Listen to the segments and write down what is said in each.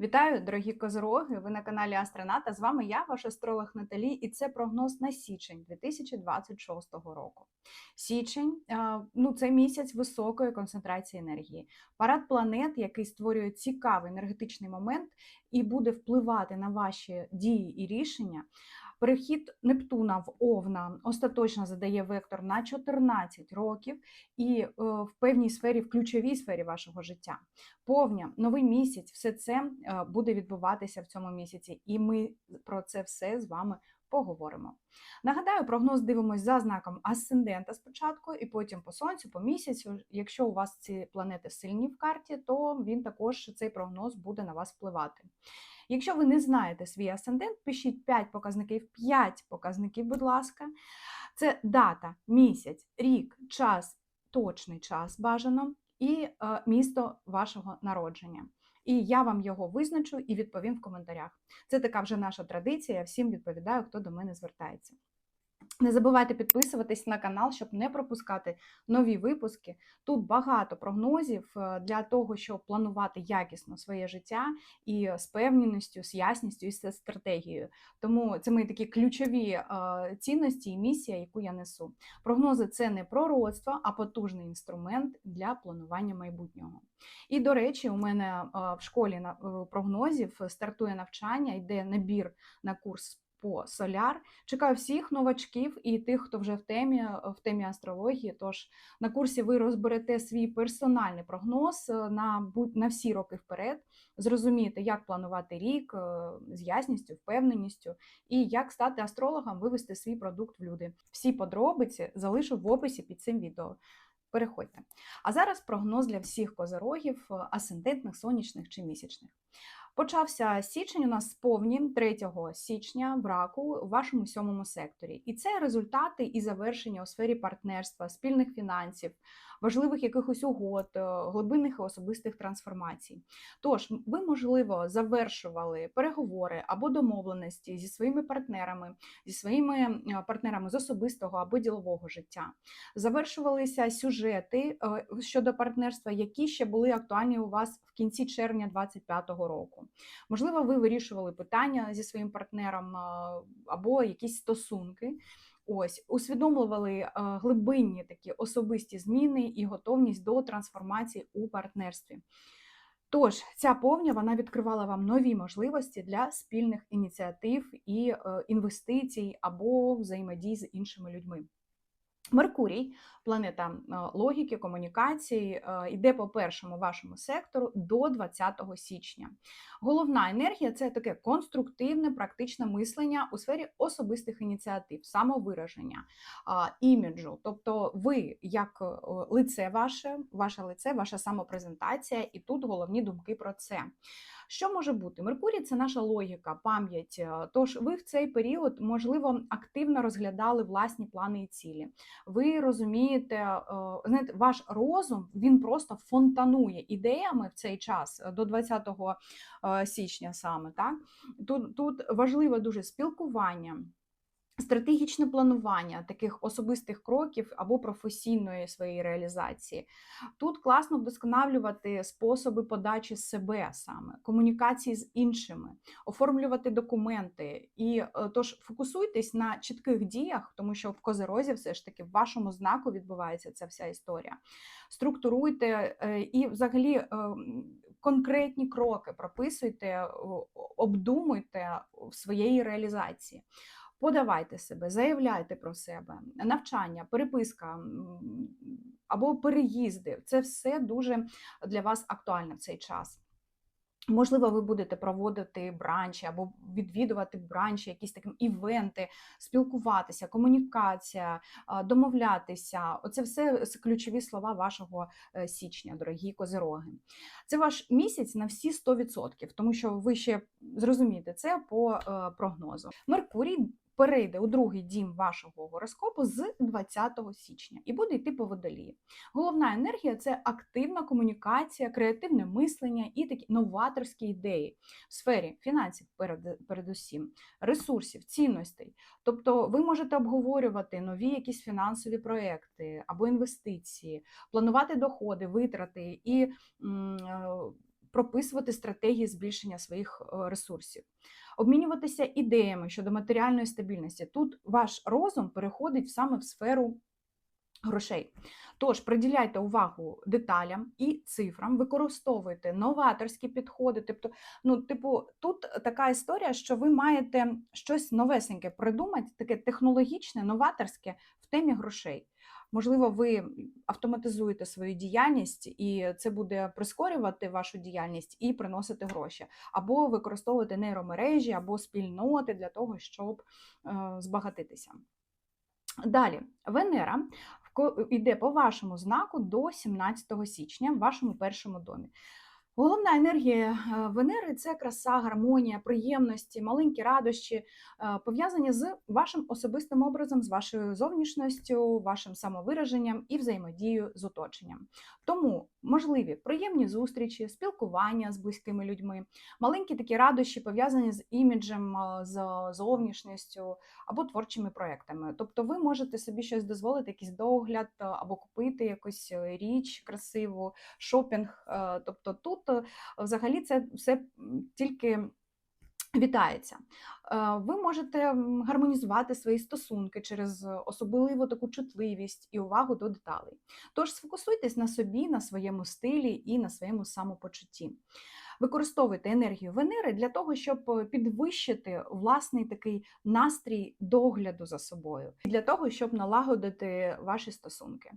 Вітаю, дорогі козороги! Ви на каналі Астроната. З вами я, ваш астролог Наталі, і це прогноз на січень 2026 року. Січень ну, це місяць високої концентрації енергії. Парад планет, який створює цікавий енергетичний момент і буде впливати на ваші дії і рішення. Перехід Нептуна в Овна остаточно задає вектор на 14 років і е, в певній сфері, в ключовій сфері вашого життя. Повня, новий місяць, все це е, буде відбуватися в цьому місяці, і ми про це все з вами поговоримо. Нагадаю, прогноз дивимось за знаком асцендента спочатку, і потім по сонцю, по місяцю. Якщо у вас ці планети сильні в карті, то він також цей прогноз буде на вас впливати. Якщо ви не знаєте свій асцендент, пишіть 5 показників, 5 показників, будь ласка. Це дата, місяць, рік, час, точний час бажано і е, місто вашого народження. І я вам його визначу і відповім в коментарях. Це така вже наша традиція. Я всім відповідаю, хто до мене звертається. Не забувайте підписуватись на канал, щоб не пропускати нові випуски. Тут багато прогнозів е, для того, щоб планувати якісно своє життя і з певністю, з ясністю і з стратегією. Тому це мої такі ключові е, цінності і місія, яку я несу. Прогнози це не пророцтво, а потужний інструмент для планування майбутнього. І, до речі, у мене е, в школі прогнозів стартує навчання, йде набір на курс по соляр. Чекаю всіх новачків і тих, хто вже в темі е, в темі астрології. Тож на курсі ви розберете свій персональний прогноз е, на на всі роки вперед, зрозумієте, як планувати рік е, з ясністю, впевненістю і як стати астрологом, вивести свій продукт в люди. Всі подробиці залишу в описі під цим відео. Переходьте. А зараз прогноз для всіх козорогів, асцендентних, сонячних чи місячних. Почався січень у нас повні 3 січня браку у вашому сьомому секторі. І це результати і завершення у сфері партнерства, спільних фінансів, важливих якихось угод, е, глибинних і особистих трансформацій. Тож, ви, можливо, завершували переговори або домовленості зі своїми партнерами, зі своїми е, партнерами з особистого або ділового життя. Завершувалися сюжети е, щодо партнерства, які ще були актуальні у вас в кінці червня 2025 року. Можливо, ви вирішували питання зі своїм партнером або якісь стосунки. Ось усвідомлювали глибинні такі особисті зміни і готовність до трансформації у партнерстві. Тож, ця повня вона відкривала вам нові можливості для спільних ініціатив і е, інвестицій або взаємодій з іншими людьми. Меркурій, планета логіки, комунікації, йде по першому вашому сектору до 20 січня. Головна енергія це таке конструктивне, практичне мислення у сфері особистих ініціатив, самовираження, іміджу. Тобто, ви як лице ваше, ваше лице, ваша самопрезентація, і тут головні думки про це. Що може бути? Меркурій це наша логіка, пам'ять. Е, тож ви в цей період, можливо, активно розглядали власні плани і цілі. Ви розумієте, е, знаєте, ваш розум він просто фонтанує ідеями в цей час е, до 20 січня саме. так? Тут, Тут важливе дуже спілкування. Стратегічне планування таких особистих кроків або професійної своєї реалізації. Тут класно вдосконалювати способи подачі себе саме, комунікації з іншими, оформлювати документи. І е, тож фокусуйтесь на чітких діях, тому що в козерозі все ж таки в вашому знаку відбувається ця вся історія. Структуруйте е, і взагалі. Е, конкретні кроки прописуйте, обдумуйте в своєї реалізації. Подавайте себе, заявляйте про себе, навчання, переписка або переїзди це все дуже для вас актуально в цей час. Можливо, ви будете проводити бранчі або відвідувати бранчі, якісь такі івенти, спілкуватися, комунікація, домовлятися. Оце все ключові слова вашого е, січня, дорогі козироги. Це ваш місяць на всі 100%, тому що ви ще зрозумієте це по е, прогнозу. Меркурій перейде у другий дім вашого гороскопу з 20 січня і буде йти по водолії. Головна енергія це активна комунікація, креативне мислення і такі новаторські ідеї в сфері фінансів, передусім, ресурсів, цінностей. Тобто ви можете обговорювати нові якісь фінансові проекти або інвестиції, планувати доходи, витрати і прописувати стратегії збільшення своїх е, ресурсів, обмінюватися ідеями щодо матеріальної стабільності. Тут ваш розум переходить саме в сферу грошей. Тож приділяйте увагу деталям і цифрам, використовуйте новаторські підходи. Тобто, ну, типу, тут така історія, що ви маєте щось новесеньке придумати, таке технологічне, новаторське в темі грошей. Можливо, ви автоматизуєте свою діяльність, і це буде прискорювати вашу діяльність і приносити гроші, або використовувати нейромережі, або спільноти для того, щоб е, збагатитися. Далі, Венера йде по вашому знаку до 17 січня в вашому першому домі. Головна енергія е, Венери це краса, гармонія, приємності, маленькі радощі, е, пов'язані з вашим особистим образом, з вашою зовнішністю, вашим самовираженням і взаємодією з оточенням. Тому можливі приємні зустрічі, спілкування з близькими людьми, маленькі такі радощі пов'язані з іміджем, е, з зовнішністю або творчими проектами. Тобто, ви можете собі щось дозволити, якийсь догляд або купити якусь річ красиву, шопінг. Тобто тут взагалі це все тільки вітається. Е, ви можете гармонізувати свої стосунки через особливу таку чутливість і увагу до деталей. Тож сфокусуйтесь на собі, на своєму стилі і на своєму самопочутті. Використовуйте енергію Венери для того, щоб підвищити власний такий настрій догляду за собою, для того, щоб налагодити ваші стосунки.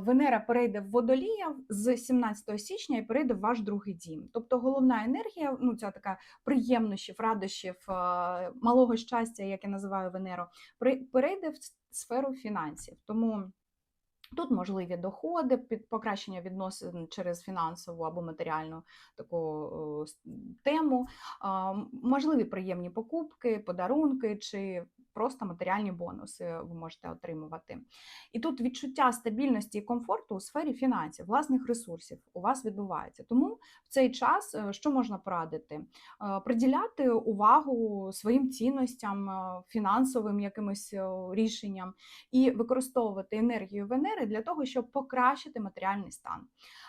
Венера перейде в водолія з 17 січня і перейде в ваш другий дім. Тобто головна енергія, ну ця така приємнощів, радощів, малого щастя, як я називаю Венеру, перейде в сферу фінансів. Тому Тут можливі доходи, під покращення відносин через фінансову або матеріальну таку тему, можливі приємні покупки, подарунки чи просто матеріальні бонуси ви можете отримувати. І тут відчуття стабільності і комфорту у сфері фінансів, власних ресурсів у вас відбувається. Тому в цей час е, що можна порадити? Е, приділяти увагу своїм цінностям, е, фінансовим якимось рішенням і використовувати енергію Венери для того, щоб покращити матеріальний стан.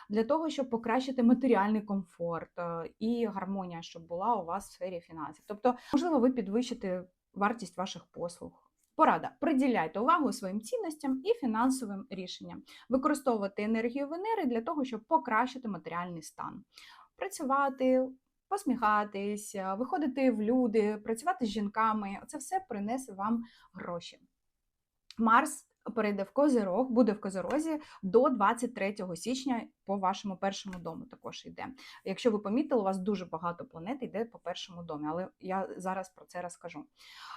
Для того, щоб покращити матеріальний комфорт і гармонія, щоб була у вас в сфері фінансів. Тобто, можливо, ви підвищите вартість ваших послуг. Порада. Приділяйте увагу своїм цінностям і фінансовим рішенням, використовувати енергію Венери для того, щоб покращити матеріальний стан, працювати, посміхатися, виходити в люди, працювати з жінками це все принесе вам гроші. Марс перейде в Козирог, буде в Козирозі до 23 січня по вашому першому дому також йде. Якщо ви помітили, у вас дуже багато планет йде по першому домі, але я зараз про це розкажу.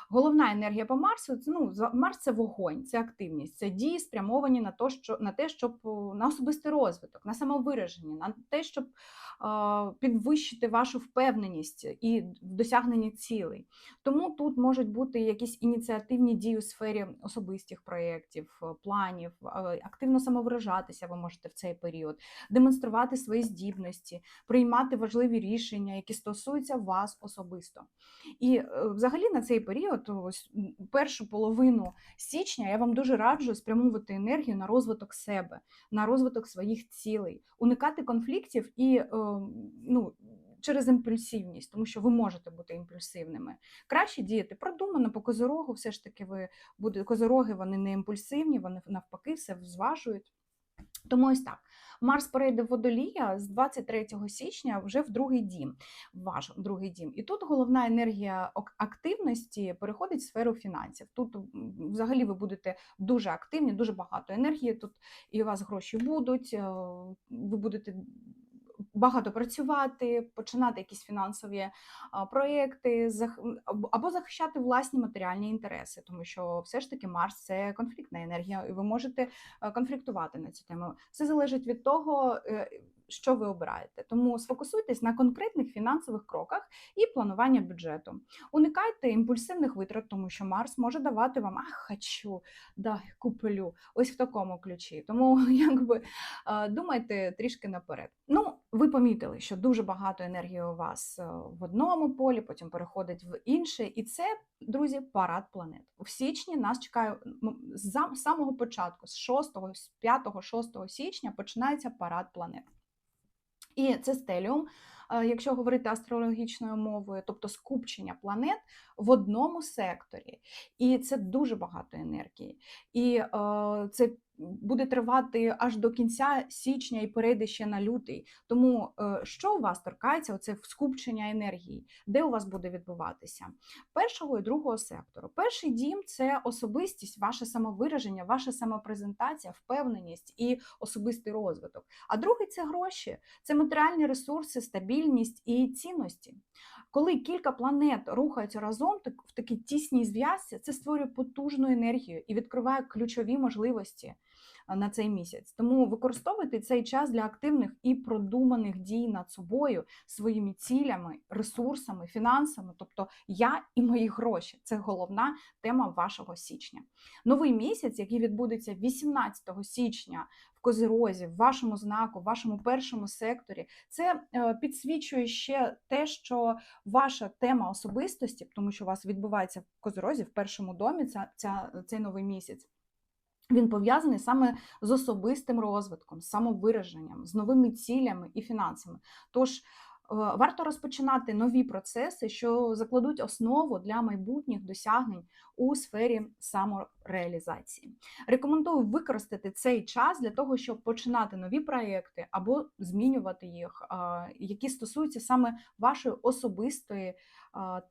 Головна енергія по Марсу ну, Марс це вогонь, це активність, це дії спрямовані на то, що на те, щоб на особистий розвиток, на самовираження, на те, щоб е, підвищити вашу впевненість і в досягненні цілей. Тому тут можуть бути якісь ініціативні дії у сфері особистих проєктів, планів, активно самовиражатися ви можете в цей період демонструвати свої здібності, приймати важливі рішення, які стосуються вас особисто. І е, взагалі на цей період, ось першу половину січня, я вам дуже раджу спрямовувати енергію на розвиток себе, на розвиток своїх цілей, уникати конфліктів і е, ну. Через імпульсивність, тому що ви можете бути імпульсивними. Краще діяти продумано по козорогу, все ж таки ви будете козороги, вони не імпульсивні, вони навпаки все зважують. Тому ось так. Марс перейде в водолія з 23 січня вже в другий дім, ваш другий дім. І тут головна енергія активності переходить в сферу фінансів. Тут взагалі ви будете дуже активні, дуже багато енергії. Тут і у вас гроші будуть, е, ви будете багато працювати, починати якісь фінансові проекти, або захищати власні матеріальні інтереси, тому що все ж таки Марс це конфліктна енергія, і ви можете е, конфліктувати на цю тему. Все залежить від того, е, що ви обираєте. Тому сфокусуйтесь на конкретних фінансових кроках і планування бюджету. Уникайте імпульсивних витрат, тому що Марс може давати вам ах, хочу, дай куплю. Ось в такому ключі. Тому якби думайте трішки наперед. Ну, ви помітили, що дуже багато енергії у вас е, в одному полі, потім переходить в інше, і це, друзі, парад планет. В січні нас чекає з самого початку, з 6, з 5-6 січня починається парад планет. І це стеліум, е, якщо говорити астрологічною мовою, тобто скупчення планет в одному секторі. І це дуже багато енергії. І е, це буде тривати аж до кінця січня і перейде ще на лютий. Тому е, що у вас торкається, оце скупчення енергії, де у вас буде відбуватися? Першого і другого сектору. Перший дім це особистість, ваше самовираження, ваша самопрезентація, впевненість і особистий розвиток. А другий це гроші, це матеріальні ресурси, стабільність і цінності. Коли кілька планет рухаються разом в такій тісній зв'язці, це створює потужну енергію і відкриває ключові можливості на цей місяць. Тому використовуйте цей час для активних і продуманих дій над собою, своїми цілями, ресурсами, фінансами, тобто я і мої гроші. Це головна тема вашого січня. Новий місяць, який відбудеться 18 січня. Козирозі, в вашому знаку, в вашому першому секторі, це е, підсвічує ще те, що ваша тема особистості, тому що у вас відбувається в козирозі в першому домі ця, ця, цей новий місяць. Він пов'язаний саме з особистим розвитком, з самовираженням, з новими цілями і фінансами. Тож е, варто розпочинати нові процеси, що закладуть основу для майбутніх досягнень у сфері самореалізації. Рекомендую використати цей час для того, щоб починати нові проекти або змінювати їх, які стосуються саме вашої особистої.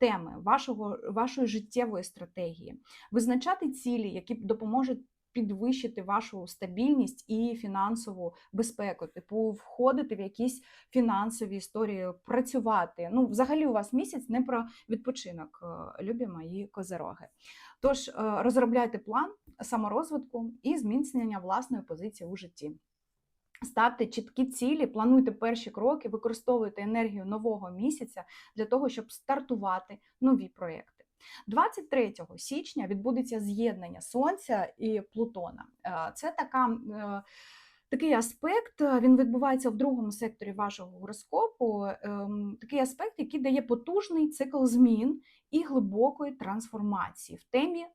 Теми вашого вашої життєвої стратегії, визначати цілі, які допоможуть підвищити вашу стабільність і фінансову безпеку, типу входити в якісь фінансові історії, працювати. Ну, взагалі, у вас місяць не про відпочинок, е, любі мої козероги. Тож е, розробляйте план саморозвитку і зміцнення власної позиції у житті. Ставте чіткі цілі, плануйте перші кроки, використовуйте енергію нового місяця для того, щоб стартувати нові проекти. 23 січня відбудеться з'єднання Сонця і Плутона. Е, це така. Е, такий аспект він відбувається в другому секторі вашого гороскопу. Такий аспект, який дає потужний цикл змін і глибокої трансформації в темі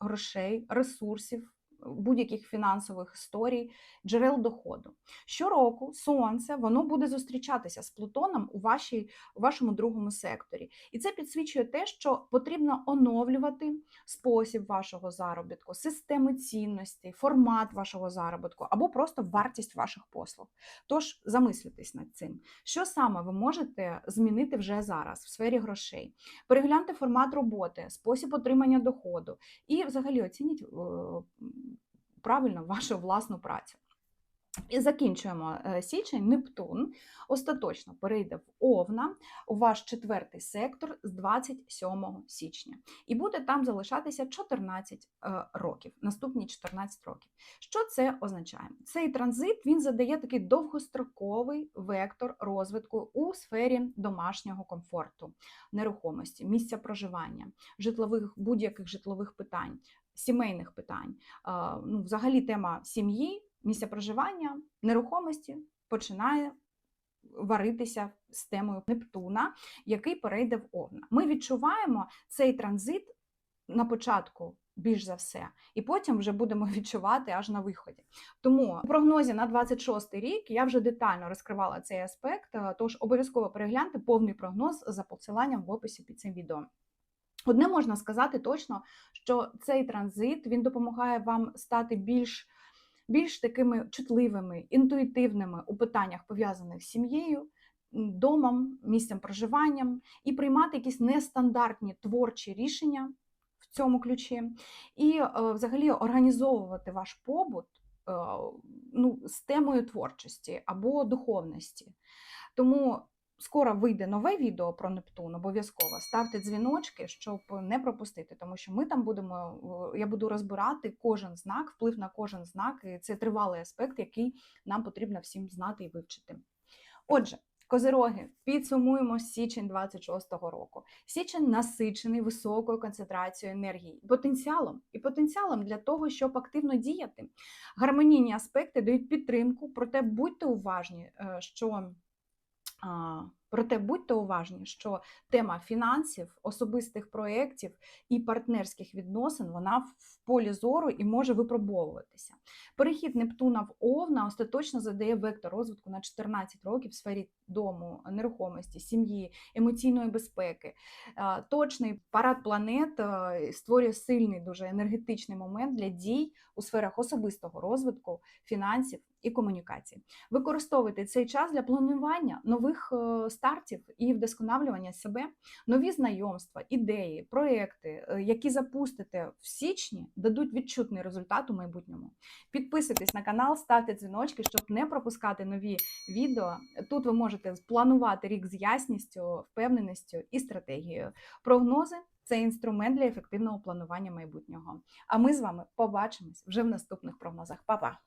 грошей, ресурсів, будь-яких фінансових історій, джерел доходу. Щороку сонце воно буде зустрічатися з Плутоном у вашій, у вашому другому секторі. І це підсвічує те, що потрібно оновлювати спосіб вашого заробітку, системи цінностей, формат вашого заробітку або просто вартість ваших послуг. Тож замислюйтесь над цим, що саме ви можете змінити вже зараз в сфері грошей. Перегляньте формат роботи, спосіб отримання доходу і взагалі оцініть е, правильно вашу власну працю. І закінчуємо е, січень. Нептун остаточно перейде в Овна у ваш четвертий сектор з 27 січня, і буде там залишатися 14 е, років, наступні 14 років. Що це означає? Цей транзит він задає такий довгостроковий вектор розвитку у сфері домашнього комфорту, нерухомості, місця проживання, житлових будь-яких житлових питань, сімейних питань. Ну, Взагалі, тема сім'ї, місця проживання, нерухомості починає варитися з темою Нептуна, який перейде в Овна. Ми відчуваємо цей транзит на початку. Більш за все, і потім вже будемо відчувати аж на виході. Тому у прогнозі на 26 рік я вже детально розкривала цей аспект, тож обов'язково перегляньте повний прогноз за посиланням в описі під цим відео. Одне можна сказати точно, що цей транзит він допомагає вам стати більш більш такими чутливими, інтуїтивними у питаннях, пов'язаних з сім'єю, домом, місцем проживанням, і приймати якісь нестандартні творчі рішення в цьому ключі, і е, взагалі організовувати ваш побут е, ну, з темою творчості або духовності. Тому Скоро вийде нове відео про Нептун, обов'язково ставте дзвіночки, щоб не пропустити, тому що ми там будемо, я буду розбирати кожен знак, вплив на кожен знак, і це тривалий аспект, який нам потрібно всім знати і вивчити. Отже, козироги, підсумуємо січень 26-го року. Січень насичений високою концентрацією енергії, потенціалом і потенціалом для того, щоб активно діяти. Гармонійні аспекти дають підтримку, проте будьте уважні, е, що Проте будьте уважні, що тема фінансів, особистих проєктів і партнерських відносин вона в полі зору і може випробовуватися. Перехід Нептуна в Овна остаточно задає вектор розвитку на 14 років в сфері дому, нерухомості, сім'ї, емоційної безпеки. Точний парад планет створює сильний, дуже енергетичний момент для дій у сферах особистого розвитку, фінансів і комунікацій. Використовуйте цей час для планування нових е, стартів і вдосконалювання себе, нові знайомства, ідеї, проекти, е, які запустите в січні, дадуть відчутний результат у майбутньому. Підписуйтесь на канал, ставте дзвіночки, щоб не пропускати нові відео. Тут ви можете планувати рік з ясністю, впевненістю і стратегією. Прогнози це інструмент для ефективного планування майбутнього. А ми з вами побачимось вже в наступних прогнозах. Па-па!